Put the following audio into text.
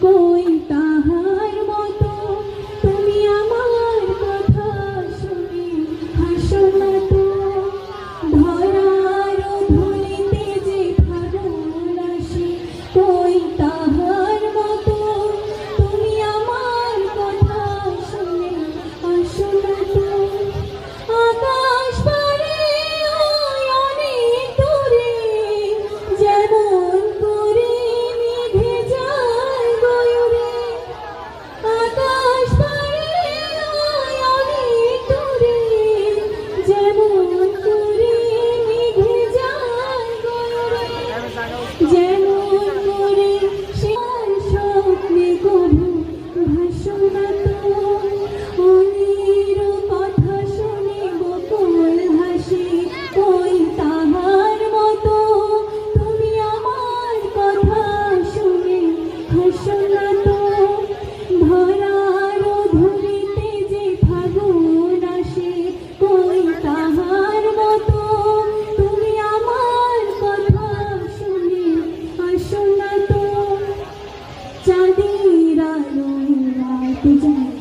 coisa. চাঁদের আলো রাত